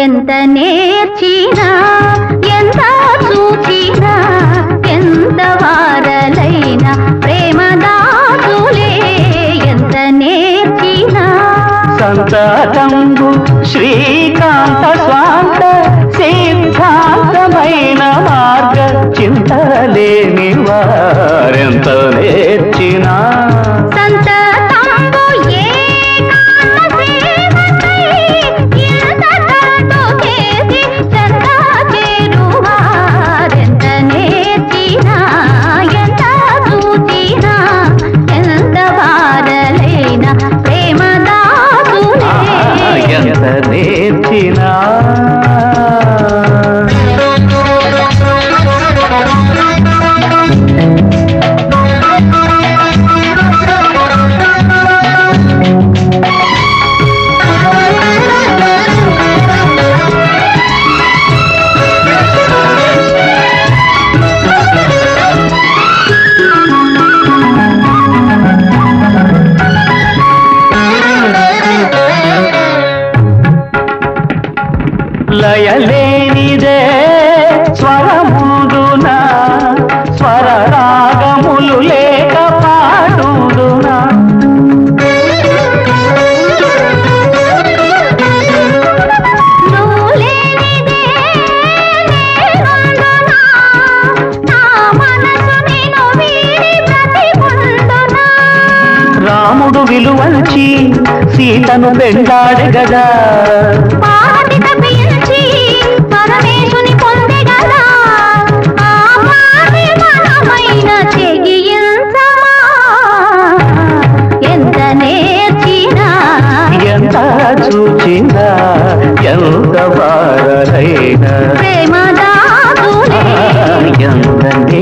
ఎంత నేర్చినా ఎంత చూచినా ఎంత వారలైనా ప్రేమ దాసులే ఎంత నేర్చినా. సంతతంబు శ్రీకాంత స్వాంత సిద్ధాంతమైన మార్గ చింతలేని వారెంత నేర్చినా. లయలేనిదే స్వరముదున స్వర రాగములు లేక పాడుదునా. రాముడు విలువల్చి సీతను వెంటాడే గదా. ఎంత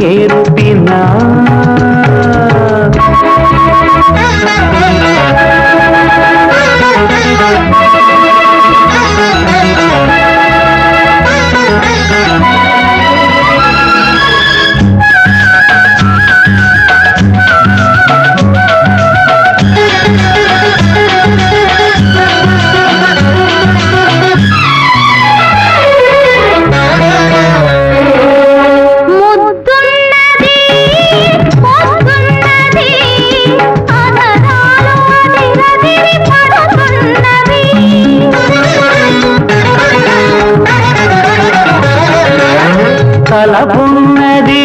తలపున్నది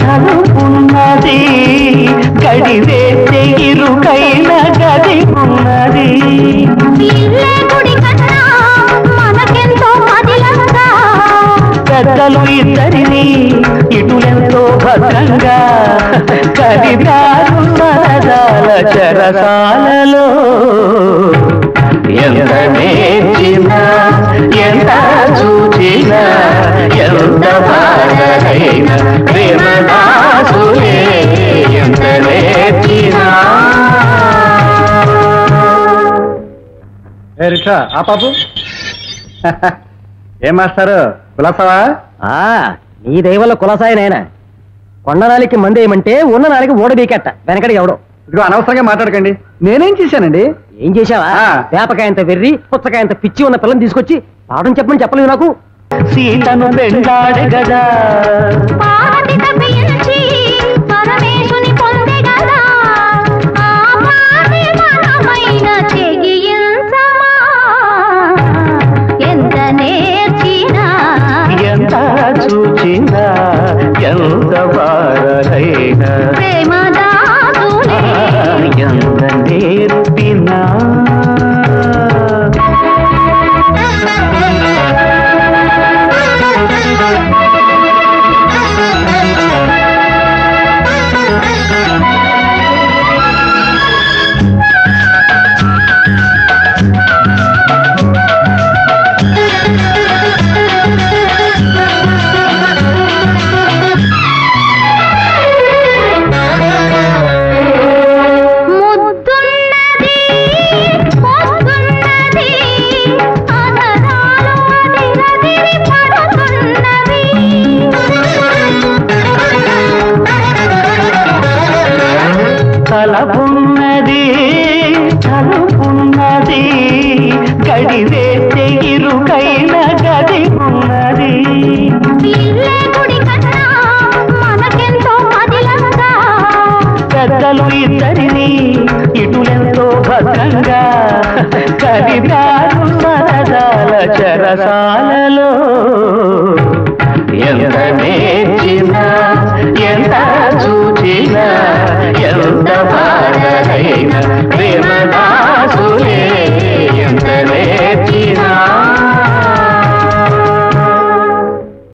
తలుపున్నది గడివేసే ఇరుకైన గది ఉన్నది. పెద్దలు ఇద్దరిని ఇటులెంతో భద్రంగా. కదిదారు సరదాల చెరసాలలో ఎంత నేర్చినా ఎంత చూచినా ఎంత బాధైన ప్రేమ దాసులే ఎంత నేర్చినా ఏ రిక్షా ఆ పాపు ఏం మాస్టారు? కులాసవా? నీ దయవల్ల కులసాయి నాయన కొండ నాలికి మంది ఏమంటే ఉన్న నాలికి ఓడబీకెట్ట వెనకడి ఎవడో. ఇదిగో అనవసరంగా మాట్లాడకండి. నేనేం చేశానండి? ఏం చేశావా? ఆ. వేపకాయంత వెర్రి పుచ్చకాయంత పిచ్చి ఉన్న పిల్లని తీసుకొచ్చి పాఠం చెప్పమని చెప్పలేదు నాకు. సీతను వెంటాడే గదా. తలపున్నది తలుపున్నది గడివేసే ఇరుకైన గది ఉన్నది. పెద్దలు ఇద్దరిని ఇటులెంతో భద్రంగా. కవిదారు మరదాల చరసాలలో. ఎంత నేర్చిన ఎంత